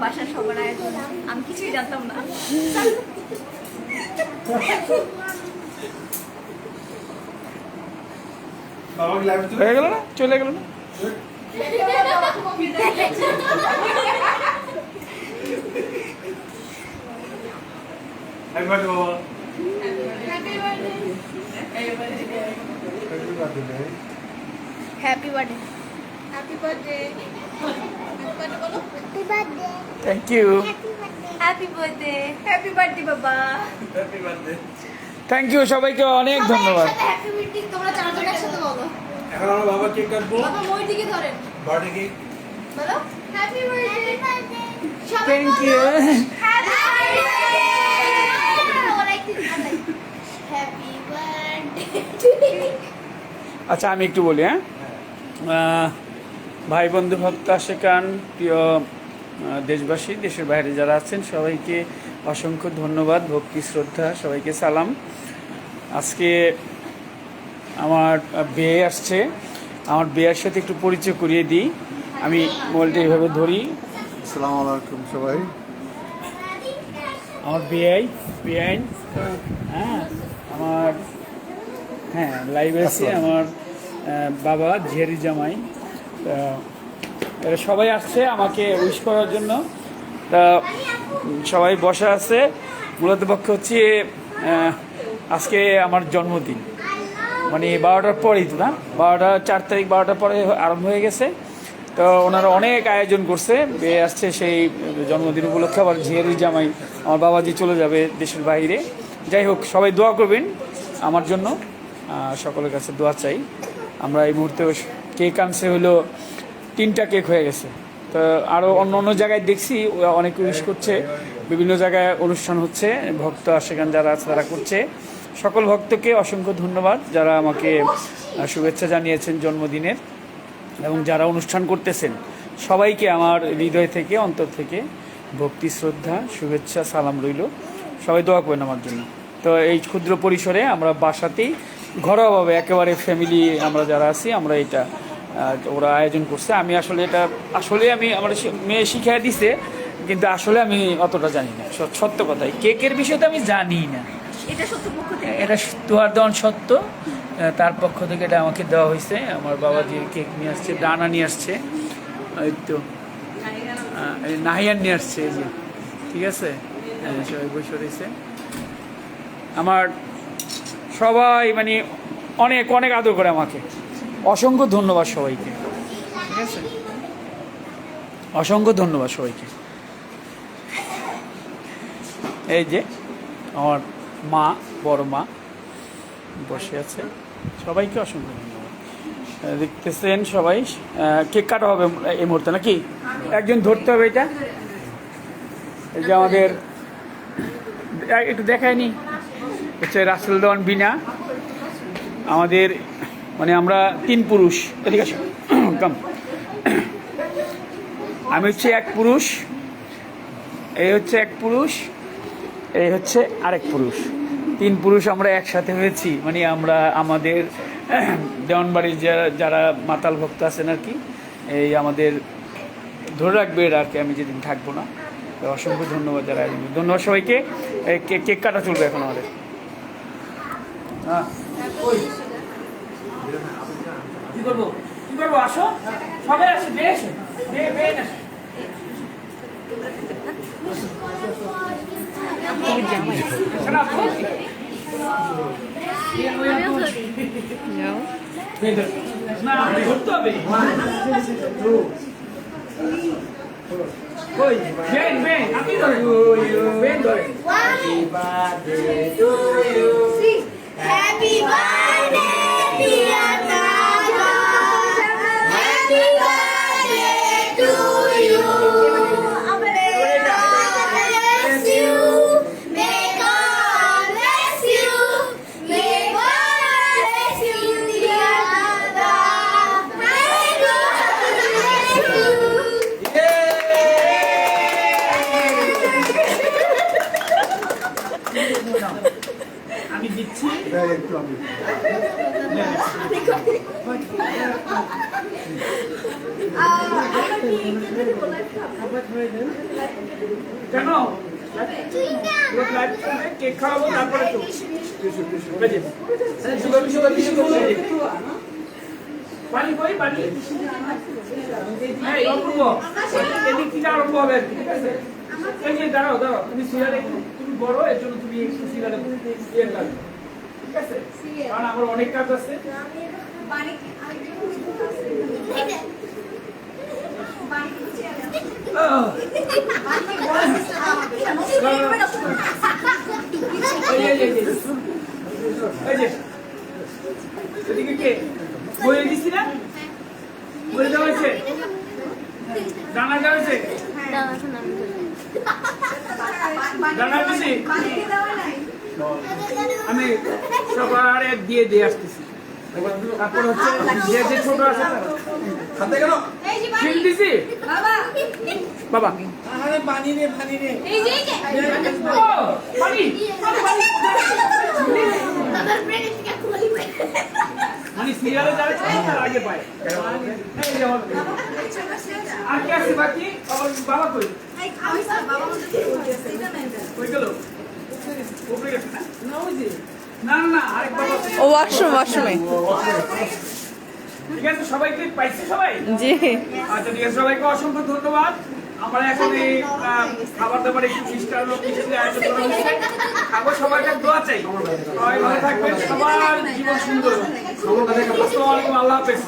বাসার সবার আয়োজন আমি কিছুই জানতাম না। হয়ে গেল না? চলে গেল না? Happy birthday happy birthday happy birthday thank you happy birthday happy birthday বাবা হ্যাপি বার্থডে থ্যাংক ইউ সবাইকে অনেক ধন্যবাদ। হ্যাপি বার্থডে তোমরা চারজন একসাথে বলো। এখন আমরা বাবা কেক কাটবো। বাবা মই দিকে ধরেন। Birthday cake. বলো। হ্যাপি বার্থডে থ্যাংক ইউ আচ্ছা আমি একটু বলি হ্যাঁ। আহ, ভাই বন্ধু ভক্ত আশেকান প্রিয় দেশবাসী দেশের বাইরে যারা আছেন সবাইকে অসংখ্য ধন্যবাদ ভক্তি শ্রদ্ধা সবাইকে সালাম। আজকে আমার বিয়ে আসছে। আমার বিয়ের সাথে একটু পরিচয় করিয়ে দিই। আমি মোবাইলটা এইভাবে ধরি। আসসালামু আলাইকুম সবাই। আমার বিআই বিআই হ্যাঁ আমার হ্যাঁ লাইভ আছে আমার বাবা ঝেরি জামাই। এরা সবাই আসছে আমাকে উইশ করার জন্য। তা সবাই বসা আছে। মূলত পক্ষ হচ্ছে আজকে আমার জন্মদিন। মানে বারোটার পরেই তো না? বারোটা, চার তারিখ বারোটার পরে আরম্ভ হয়ে গেছে। তো ওনারা অনেক আয়োজন করছে। বিয়ে আসছে সেই জন্মদিন উপলক্ষে আবার ঝিয়ারি জামাই, আমার বাবাজি চলে যাবে দেশের বাইরে। যাই হোক, সবাই দোয়া করবেন আমার জন্য। সকলের কাছে দোয়া চাই। আমরা এই মুহূর্তে কেক আনছে হলো তিনটা কেক হয়ে গেছে। তো আরও অন্য অন্য জায়গায় দেখছি অনেক উইশ করছে, বিভিন্ন জায়গায় অনুষ্ঠান হচ্ছে, ভক্ত সেখানে যারা আছে তারা করছে। সকল ভক্তকে অসংখ্য ধন্যবাদ যারা আমাকে শুভেচ্ছা জানিয়েছেন জন্মদিনের এবং যারা অনুষ্ঠান করতেছেন। সবাইকে আমার হৃদয় থেকে, অন্তর থেকে ভক্তি, শ্রদ্ধা, শুভেচ্ছা, সালাম রইল। সবাই দোয়া করবেন আমার জন্য। তো এই ক্ষুদ্র পরিসরে আমরা বাসাতেই ঘরোয়াভাবে একেবারে ফ্যামিলি আমরা যারা আছি, আমরা এটা ওরা আয়োজন করছে। আমি আসলে এটা আসলে আমি আমার মেয়ে শিখিয়ে দিছে কিন্তু আসলে আমি অতটা জানি না। সত- সত্য কথাই কেকের বিষয়টা আমি জানি না। এটা এটা দেওয়ান সত্য। তার পক্ষ থেকে এটা আমাকে দেওয়া হয়েছে। আমার বাবা যে কেক নিয়ে আসছে ডানা নিয়ে আসছে। ওই তো। নাহিয়ান নিয়ে আসছে এই যে। ঠিক আছে? সবাই বসে রয়েছে। আমার সবাই মানে অনেক অনেক আদর করে আমাকে। অসংখ্য ধন্যবাদ সবাইকে। ঠিক আছে। অসংখ্য ধন্যবাদ সবাইকে। এই যে আমার মা বড় মা বসে আছে। সবাইকে অসংখ্য ধন্যবাদ। দেখতেছেন সবাই কেক কাটা হবে এই মুহূর্তে নাকি? একজন ধরতে হবে এটা। এই যে আমাদের একটু দেখায়নি। হচ্ছে রাসেল দেওয়ান বিনা। আমাদের মানে আমরা তিন পুরুষ। এদিকে আসো। কাম আমি হচ্ছে এক পুরুষ, এই হচ্ছে এক পুরুষ, এই হচ্ছে আরেক পুরুষ। তিন পুরুষ আমরা একসাথে হয়েছি মানে আমরা আমাদের দেওয়ানবাড়ির যারা যারা মাতাল ভক্ত আছেন আর কি, এই আমাদের ধরে রাখবে এটা আর কি, আমি যেদিন থাকব না। অসংখ্য ধন্যবাদ যারা। ধন্যবাদ সবাইকে। কেক কাটা চলবে এখন আমাদের। হ্যাঁ। কি করব? কি করব? আসো। সবাই আসে বে এসে। বে বে আসে। শোনা, বলছি। না ধরতে হবে। ওই বেন বেন আপনি ধরেন। বেন ধরেন। হ্যাপি বার্থডে ডিয়ার আমি দিচ্ছি। কেন? কেক খাওয়াবো তারপরে তো। পানি কই পানি? অপূর্ব। এদিক থেকে আরম্ভ হবে ঠিক আছে এই যে দাঁড়াও দাঁড়াও। তুমি সিরিয়ালে একটু বড় এর জন্য তুমি একটু সিরিয়ালে ইয়ে লাগবে। ঠিক আছে? কারণ আমার অনেক কাজ আছে। এদিকে কে বইয়ে দিছি না বইয়ে দেওয়া হয়েছে দানা দেওয়া হয়েছে দানা দিছি আমি সবার দিয়ে দিয়ে আসতেছি। তারপর হচ্ছে যে যে ছোট আছে তারা। কেন? শিল দিছি? বাবা। আরে পানি নে পানি মানে সিরিয়ালে যারা ছিল আগে পায় এই যে। আর কি আছে বাকি? বাবা কই গেছে না না না না আরেক বাবা আছে। ও ওয়াশরুম ওয়াশরুমে ঠিক আছে সবাইকে পাইছে সবাই? জি। আচ্ছা ঠিক আছে সবাইকে অসংখ্য ধন্যবাদ। আমরা এখন এই খাবার দাবার একটু মিষ্টান্ন মিষ্টি আয়োজন করা হয়েছে খাব সবাইকে দোয়া চাই। সবাই ভালো থাকবেন সবার জীবন সুন্দর। আসসালামু আলাইকুম আল্লাহ হাফেজ।